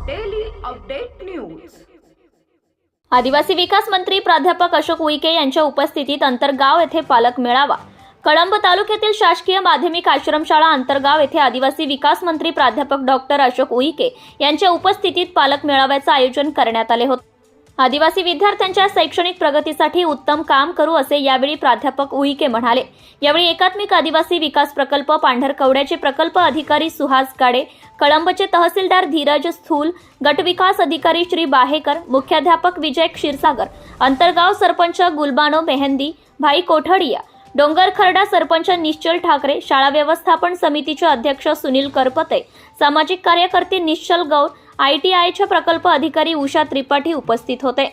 Update news आदिवासी विकास मंत्री प्राध्यापक अशोक उईके यांच्या उपस्थितीत अंतरगाव येथे पालक मेळावा. कळंब तालुक्यातील शासकीय माध्यमिक आश्रमशाळा अंतरगाव येथे आदिवासी विकास मंत्री प्राध्यापक डॉक्टर अशोक उईके यांच्या उपस्थितीत पालक मेळाव्याचं आयोजन करण्यात आले होते आदिवासी विद्यार्थ्यांच्या शैक्षणिक प्रगतीसाठी उत्तम काम करू असे यावेळी प्राध्यापक उईके म्हणाले. यावेळी एकात्मिक आदिवासी विकास प्रकल्प पांढरकवड्याचे प्रकल्प अधिकारी सुहास गाडे कळंबचे तहसीलदार धीरज स्थूल गटविकास अधिकारी श्री बाहेकर मुख्याध्यापक विजय क्षीरसागर अंतरगाव सरपंच गुलबानो मेहंदी भाई कोठडिया डोंगर खर्डा सरपंच निश्चल ठाकरे शाळा व्यवस्थापन समितीचे अध्यक्ष सुनील करपते सामाजिक कार्यकर्ते निश्चल गौर आय टी आयच्या प्रकल्प अधिकारी उषा त्रिपाठी उपस्थित होते.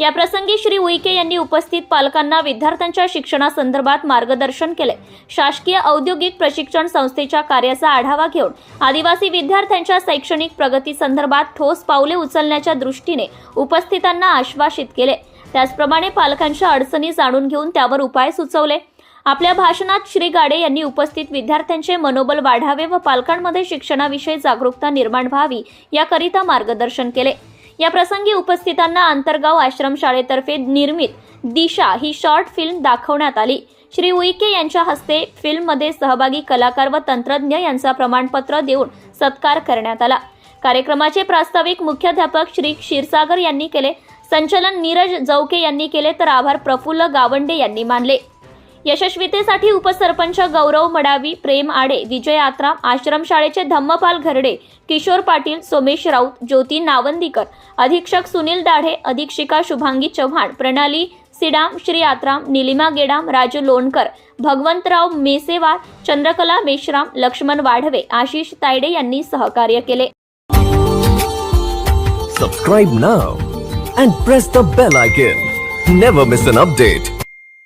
या प्रसंगी श्री उईके यांनी उपस्थित पालकांना विद्यार्थ्यांच्या शिक्षणासंदर्भात मार्गदर्शन केले. शासकीय औद्योगिक प्रशिक्षण संस्थेच्या कार्याचा आढावा घेऊन आदिवासी विद्यार्थ्यांच्या शैक्षणिक प्रगतीसंदर्भात ठोस पावले उचलण्याच्या दृष्टीने उपस्थितांना आश्वासित केले. त्याचप्रमाणे पालकांच्या अडचणी जाणून घेऊन त्यावर उपाय सुचवले. आपल्या भाषणात श्री गाडे यांनी उपस्थित विद्यार्थ्यांचे मनोबल वाढावे व पालकांमध्ये शिक्षणाविषयी जागरूकता निर्माण व्हावी याकरिता मार्गदर्शन केले. या प्रसंगी उपस्थितांना आंतरगाव आश्रमशाळेतर्फे निर्मित दिशा ही शॉर्ट फिल्म दाखवण्यात आली. श्री उईके यांच्या हस्ते फिल्ममध्ये सहभागी कलाकार व तंत्रज्ञ यांचा प्रमाणपत्र देऊन सत्कार करण्यात आला. कार्यक्रमाचे प्रास्ताविक मुख्याध्यापक श्री क्षीरसागर यांनी केले. संचलन नीरज जौके यांनी केले तर आभार प्रफुल्ल गावंडे यांनी मानले. यशस्वीतेसाठी उपसरपंच गौरव मडावी प्रेम आडे विजय आत्राम आश्रमशाळेचे धम्मपाल घरडे किशोर पाटील सोमेश राऊत ज्योती नावंदीकर अधीक्षक सुनील दाढे अधीक्षिका शुभांगी चव्हाण प्रणाली सिडाम श्री आत्राम निलिमा गेडाम राजू लोणकर भगवंतराव मेसेवार चंद्रकला मेश्राम लक्ष्मण वाढवे आशिष तायडे यांनी सहकार्य केले. Subscribe now and press the bell icon never miss an update